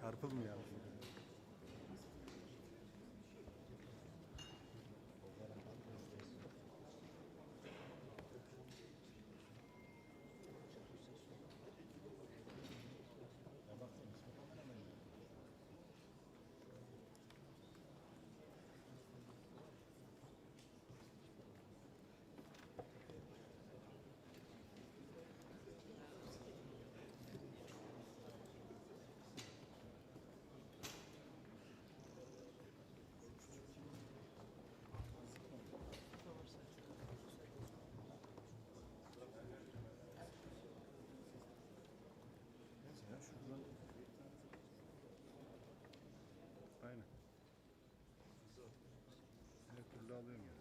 Çarpılmıyor. Aynen. Her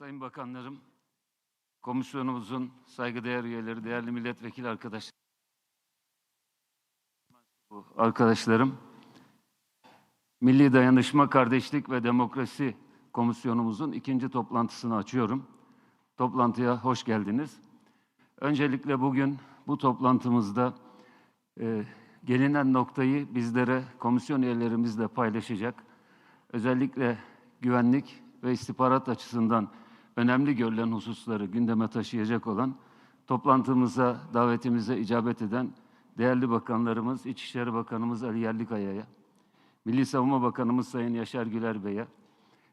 Sayın Bakanlarım, komisyonumuzun saygıdeğer üyeleri, değerli milletvekili arkadaşlar, arkadaşlarım, Milli Dayanışma, Kardeşlik ve Demokrasi Komisyonumuzun ikinci toplantısını açıyorum. Toplantıya hoş geldiniz. Öncelikle bugün bu toplantımızda e, gelinen noktayı bizlere komisyon üyelerimizle paylaşacak. Özellikle güvenlik ve istihbarat açısından önemli görülen hususları gündeme taşıyacak olan toplantımıza, davetimize icabet eden değerli bakanlarımız, İçişleri Bakanımız Ali Yerlikaya'ya, Milli Savunma Bakanımız Sayın Yaşar Güler Bey'e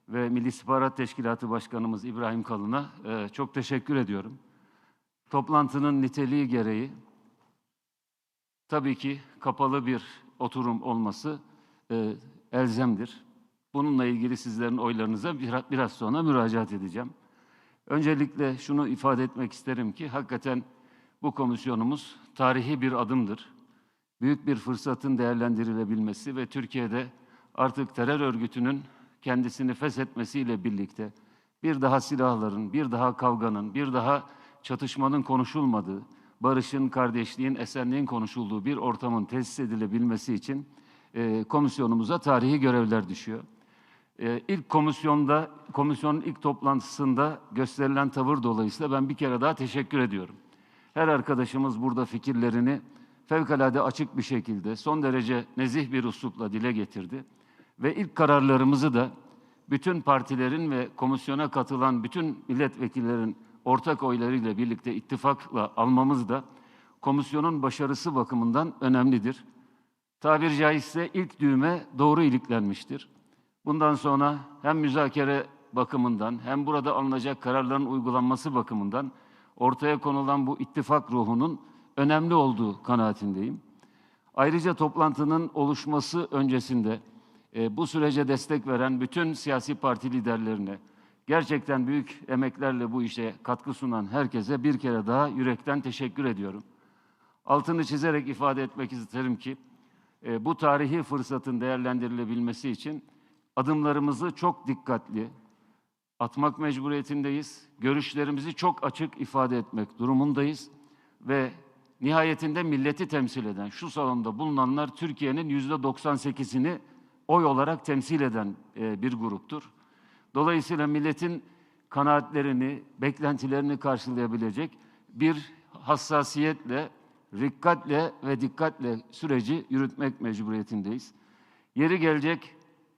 ve Milli İstihbarat Teşkilatı Başkanımız İbrahim Kalın'a e, çok teşekkür ediyorum. Toplantının niteliği gereği tabii ki kapalı bir oturum olması e, elzemdir. Bununla ilgili sizlerin oylarınıza biraz, sonra müracaat edeceğim. Öncelikle şunu ifade etmek isterim ki hakikaten bu komisyonumuz tarihi bir adımdır. Büyük bir fırsatın değerlendirilebilmesi ve Türkiye'de artık terör örgütünün kendisini feshetmesiyle birlikte bir daha silahların, bir daha kavganın, bir daha çatışmanın konuşulmadığı, barışın, kardeşliğin, esenliğin konuşulduğu bir ortamın tesis edilebilmesi için e, komisyonumuza tarihi görevler düşüyor. E, ilk komisyonda, komisyonun ilk toplantısında gösterilen tavır dolayısıyla ben bir kere daha teşekkür ediyorum. Her arkadaşımız burada fikirlerini fevkalade açık bir şekilde, son derece nezih bir uslupla dile getirdi. Ve ilk kararlarımızı da bütün partilerin ve komisyona katılan bütün milletvekillerin ortak oylarıyla birlikte ittifakla almamız da komisyonun başarısı bakımından önemlidir. Tabir caizse ilk düğme doğru iliklenmiştir. Bundan sonra hem müzakere bakımından hem burada alınacak kararların uygulanması bakımından ortaya konulan bu ittifak ruhunun önemli olduğu kanaatindeyim. Ayrıca toplantının oluşması öncesinde e, bu sürece destek veren bütün siyasi parti liderlerine, gerçekten büyük emeklerle bu işe katkı sunan herkese bir kere daha yürekten teşekkür ediyorum. Altını çizerek ifade etmek isterim ki e, bu tarihi fırsatın değerlendirilebilmesi için adımlarımızı çok dikkatli atmak mecburiyetindeyiz. Görüşlerimizi çok açık ifade etmek durumundayız ve nihayetinde milleti temsil eden şu salonda bulunanlar Türkiye'nin yüzde 98'ini oy olarak temsil eden e, bir gruptur. Dolayısıyla milletin kanaatlerini, beklentilerini karşılayabilecek bir hassasiyetle, rikkatle ve dikkatle süreci yürütmek mecburiyetindeyiz. Yeri gelecek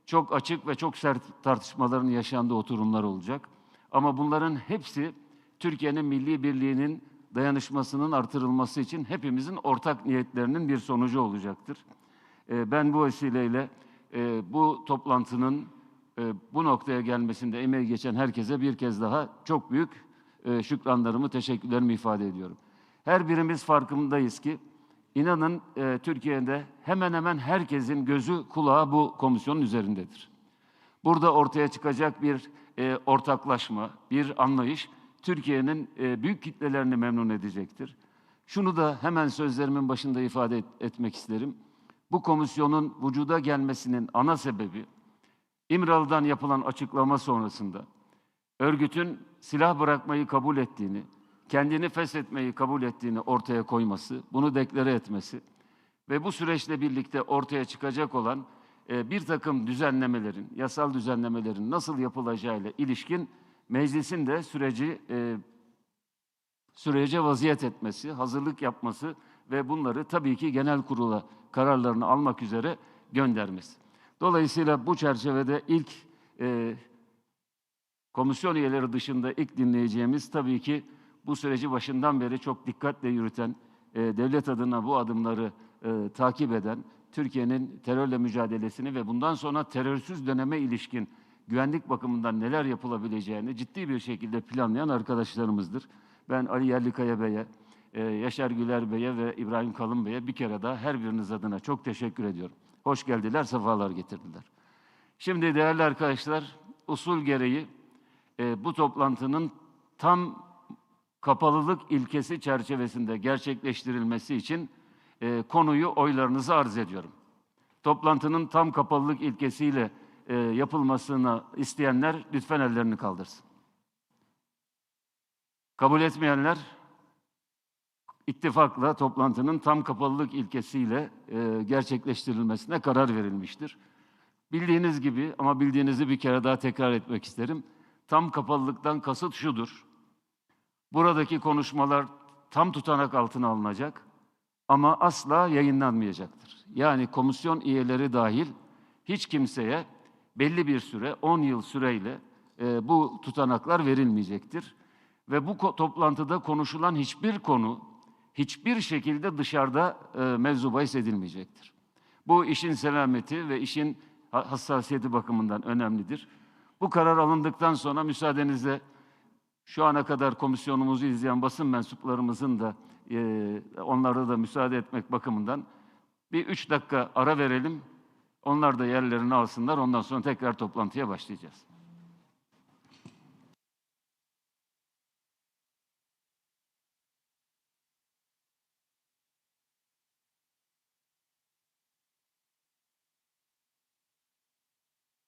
çok açık ve çok sert tartışmaların yaşandığı oturumlar olacak. Ama bunların hepsi Türkiye'nin milli birliğinin dayanışmasının artırılması için hepimizin ortak niyetlerinin bir sonucu olacaktır. Ee, Ben bu vesileyle e, bu toplantının e, bu noktaya gelmesinde emeği geçen herkese bir kez daha çok büyük e, şükranlarımı, teşekkürlerimi ifade ediyorum. Her birimiz farkındayız ki inanın e, Türkiye'de hemen hemen herkesin gözü kulağı bu komisyonun üzerindedir. Burada ortaya çıkacak bir e, ortaklaşma, bir anlayış Türkiye'nin e, büyük kitlelerini memnun edecektir. Şunu da hemen sözlerimin başında ifade et- etmek isterim. Bu komisyonun vücuda gelmesinin ana sebebi İmralı'dan yapılan açıklama sonrasında örgütün silah bırakmayı kabul ettiğini, kendini feshetmeyi kabul ettiğini ortaya koyması, bunu deklare etmesi ve bu süreçle birlikte ortaya çıkacak olan e, bir takım düzenlemelerin, yasal düzenlemelerin nasıl yapılacağıyla ilişkin meclisin de süreci e, sürece vaziyet etmesi, hazırlık yapması ve bunları tabii ki genel kurula kararlarını almak üzere göndermesi. Dolayısıyla bu çerçevede ilk e, komisyon üyeleri dışında ilk dinleyeceğimiz tabii ki bu süreci başından beri çok dikkatle yürüten, e, devlet adına bu adımları e, takip eden, Türkiye'nin terörle mücadelesini ve bundan sonra terörsüz döneme ilişkin güvenlik bakımından neler yapılabileceğini ciddi bir şekilde planlayan arkadaşlarımızdır. Ben Ali Yerlikaya Bey'e, e, Yaşar Güler Bey'e ve İbrahim Kalın Bey'e bir kere daha her biriniz adına çok teşekkür ediyorum. Hoş geldiler, sefalar getirdiler. Şimdi değerli arkadaşlar, usul gereği e, bu toplantının tam kapalılık ilkesi çerçevesinde gerçekleştirilmesi için e, konuyu oylarınıza arz ediyorum. Toplantının tam kapalılık ilkesiyle e, yapılmasını isteyenler lütfen ellerini kaldırsın. Kabul etmeyenler ittifakla toplantının tam kapalılık ilkesiyle e, gerçekleştirilmesine karar verilmiştir. Bildiğiniz gibi ama bildiğinizi bir kere daha tekrar etmek isterim. Tam kapalılıktan kasıt şudur. Buradaki konuşmalar tam tutanak altına alınacak ama asla yayınlanmayacaktır. Yani komisyon üyeleri dahil hiç kimseye belli bir süre, 10 yıl süreyle e, bu tutanaklar verilmeyecektir. Ve bu ko- toplantıda konuşulan hiçbir konu hiçbir şekilde dışarıda e, mevzu edilmeyecektir. Bu işin selameti ve işin ha- hassasiyeti bakımından önemlidir. Bu karar alındıktan sonra müsaadenizle şu ana kadar komisyonumuzu izleyen basın mensuplarımızın da e, onlara da müsaade etmek bakımından bir üç dakika ara verelim. Onlar da yerlerini alsınlar. Ondan sonra tekrar toplantıya başlayacağız.